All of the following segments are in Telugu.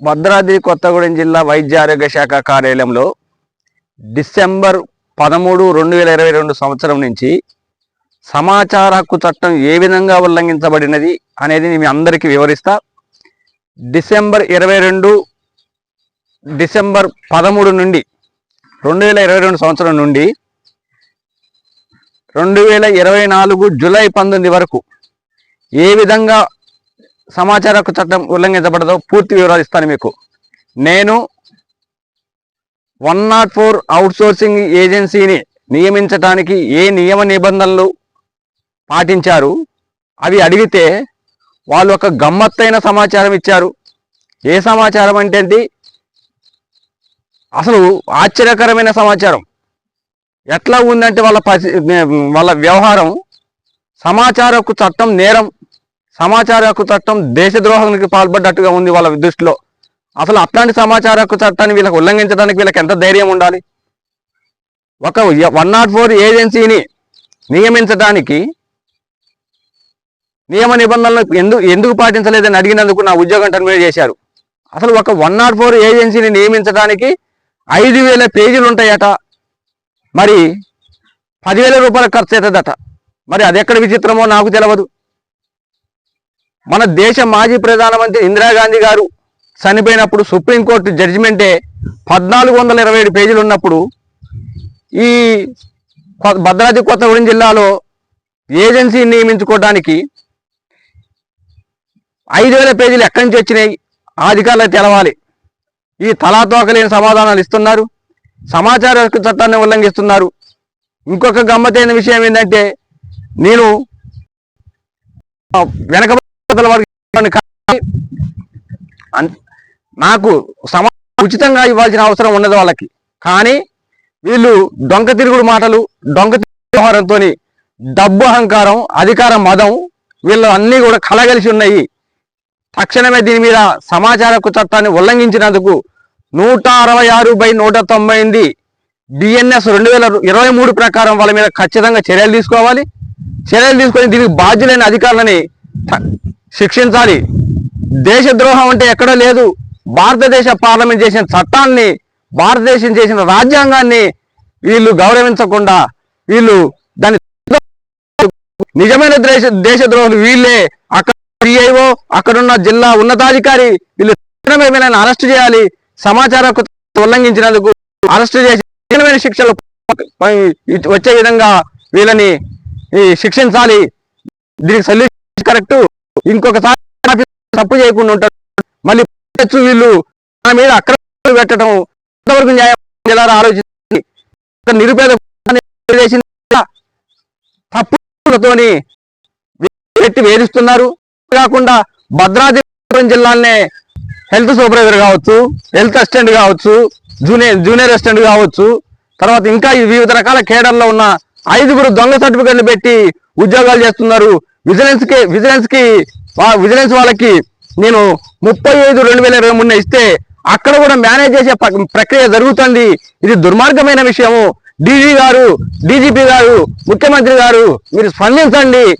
భద్రాద్రి కొత్తగూడెం జిల్లా వైద్య ఆరోగ్య శాఖ కార్యాలయంలో డిసెంబర్ పదమూడు రెండు వేల ఇరవై రెండు సంవత్సరం నుంచి సమాచార హక్కు చట్టం ఏ విధంగా ఉల్లంఘించబడినది అనేది మేము అందరికీ వివరిస్తా. డిసెంబర్ ఇరవై రెండు డిసెంబర్ పదమూడు నుండి రెండు వేల ఇరవై రెండు సంవత్సరం నుండి రెండు వేల ఇరవై నాలుగు జూలై పంతొమ్మిది వరకు ఏ విధంగా సమాచార హక్కు చట్టం ఉల్లంఘించబడదో పూర్తి వివరాలు ఇస్తాను మీకు. నేను వన్ నాట్ ఫోర్ అవుట్సోర్సింగ్ ఏజెన్సీని నియమించడానికి ఏ నియమ నిబంధనలు పాటించారు? అవి అడిగితే వాళ్ళు ఒక గమ్మత్తైన సమాచారం ఇచ్చారు. ఏ సమాచారం అంటే అసలు ఆశ్చర్యకరమైన సమాచారం. ఎట్లా ఉందంటే వాళ్ళ పరి వాళ్ళ వ్యవహారం సమాచారకు చట్టం నేరం సమాచార హక్కు చట్టం దేశద్రోహానికి పాల్పడ్డట్టుగా ఉంది వాళ్ళ దృష్టిలో. అసలు అట్లాంటి సమాచార హక్కు చట్టాన్ని వీళ్ళకి ఉల్లంఘించడానికి వీళ్ళకి ఎంత ధైర్యం ఉండాలి? ఒక వన్ నాట్ ఫోర్ ఏజెన్సీని నియమించడానికి నియమ నిబంధనలు ఎందుకు ఎందుకు పాటించలేదని అడిగినందుకు నా ఉద్యోగం టర్మినేట్ చేశారు. అసలు ఒక వన్ నాట్ ఫోర్ ఏజెన్సీని నియమించడానికి ఐదు వేల పేజీలు ఉంటాయట. మరి పదివేల రూపాయలు ఖర్చు అవుతుందట మరి అది ఎక్కడ విచిత్రమో నాకు తెలియదు మన దేశ మాజీ ప్రధానమంత్రి ఇందిరాగాంధీ గారు చనిపోయినప్పుడు సుప్రీంకోర్టు జడ్జిమెంటే పద్నాలుగు వందల ఇరవై ఏడు పేజీలు ఉన్నప్పుడు ఈ భద్రాద్రి కొత్తగూడెం జిల్లాలో ఏజెన్సీ నియమించుకోవడానికి ఐదు వేల పేజీలు ఎక్కడి నుంచి వచ్చినాయి? ఆ తెలవాలి. ఈ తలాతోకలేని సమాధానాలు ఇస్తున్నారు. సమాచార హక్కు చట్టాన్ని ఉల్లంఘిస్తున్నారు. ఇంకొక గమ్మతైన విషయం ఏంటంటే నేను వెనక నాకు సమా ఉచితంగా ఇవ్వాల్సిన అవసరం ఉండదు వాళ్ళకి. కానీ వీళ్ళు దొంగ తిరుగుడు మాటలు డొంక వ్యవహారంతో డబ్బు అహంకారం అధికార మదం వీళ్ళు అన్నీ కూడా కలగలిసి ఉన్నాయి. తక్షణమే దీని మీద సమాచార చట్టాన్ని ఉల్లంఘించినందుకు నూట అరవై ఆరు బై నూట తొంభై ఎనిమిది బిఎన్ఎస్ రెండు వేల ఇరవై మూడు ప్రకారం వాళ్ళ మీద ఖచ్చితంగా చర్యలు తీసుకోవాలి. చర్యలు తీసుకొని దీనికి బాధ్యులైన అధికారులని శిక్షించాలి. దేశద్రోహం అంటే ఎక్కడో లేదు. భారతదేశ పార్లమెంట్ చేసిన చట్టాన్ని భారతదేశం చేసిన రాజ్యాంగాన్ని వీళ్ళు గౌరవించకుండా వీళ్ళు దాన్ని నిజమైన దేశ దేశద్రోహులు వీళ్ళే. అక్కడ సిఐఓ అక్కడున్న జిల్లా ఉన్నతాధికారి వీళ్ళు ఏమైనా అరెస్ట్ చేయాలి. సమాచార ఉల్లంఘించినందుకు అరెస్ట్ చేసి కఠినమైన శిక్షలు వచ్చే విధంగా వీళ్ళని శిక్షించాలి. దీనికి సొల్యూషన్ కరెక్ట్. ఇంకొకసారి తప్పు చేయకుండా ఉంటారు మళ్ళీ వీళ్ళు మన మీద అక్రమాలు పెట్టడం ఎంతవరకు న్యాయం ఎలా ఆలోచించి నిరుపేద తప్పుతోని తప్పులతోని పెట్టి వేధిస్తున్నారు. కాకుండా భద్రాద్రి జిల్లానే జిల్లాలోనే హెల్త్ సూపర్వైజర్ కావచ్చు హెల్త్ అసిస్టెంట్ కావచ్చు జూనియర్ జూనియర్ అసిస్టెంట్ కావచ్చు. తర్వాత ఇంకా వివిధ రకాల కేడర్లో ఉన్న ఐదుగురు దొంగ సర్టిఫికెట్లు పెట్టి ఉద్యోగాలు చేస్తున్నారు. విజిలెన్స్కి విజిలెన్స్కి వా- విజిలెన్స్ వాళ్ళకి నేను ముప్పై ఐదు రెండు వేల ఇరవై మూడున ఇస్తే అక్కడ కూడా మేనేజ్ చేసే ప్ర- ప్రక్రియ జరుగుతుంది. ఇది దుర్మార్గమైన విషయము. డీజీ గారు డీజీపీ గారు ముఖ్యమంత్రి గారు మీరు స్పందించండి.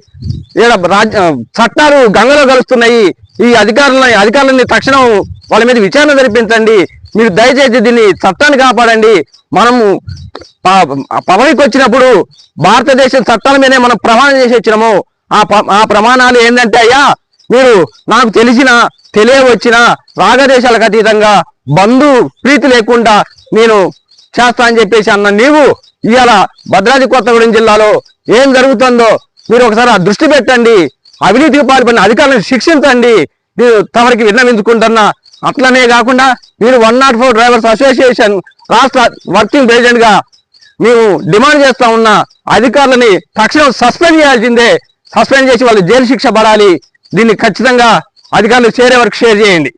ఈడ రాజ్య చట్టాలు గంగలో కలుస్తున్నాయి. ఈ అధికారుల అధికారులని తక్షణం వాళ్ళ మీద విచారణ జరిపించండి. మీరు దయచేసి దీన్ని చట్టాన్ని కాపాడండి. మనము ప- పదవికి వచ్చినప్పుడు భారతదేశం చట్టాల మీదే మనం ప్రమాణం చేసి వచ్చినాము. ఆ ఆ ప్రమాణాలు ఏంటంటే అయ్యా మీరు నాకు తెలిసిన తెలియవచ్చిన రాగదేశాలకు అతీతంగా బంధు ప్రీతి లేకుండా నేను చేస్తా అని చెప్పేసి అన్న నీవు ఇవాళ భద్రాద్రి కొత్తగూడెం జిల్లాలో ఏం జరుగుతుందో మీరు ఒకసారి ఆ దృష్టి పెట్టండి అవినీతికి పాల్పడిన అధికారులను శిక్షించండి మీరు తమరికి విన్నవించుకుంటున్నా అట్లనే కాకుండా మీరు one not four drivers association రాష్ట్ర వర్కింగ్ ప్రెసిడెంట్గా మేము డిమాండ్ చేస్తా ఉన్న అధికారులని తక్షణం సస్పెండ్ చేయాల్సిందే సస్పెండ్ చేసి వాళ్ళు జైలు శిక్ష పడాలి. దీన్ని ఖచ్చితంగా అధికారులు చేరే వరకు షేర్ చేయండి.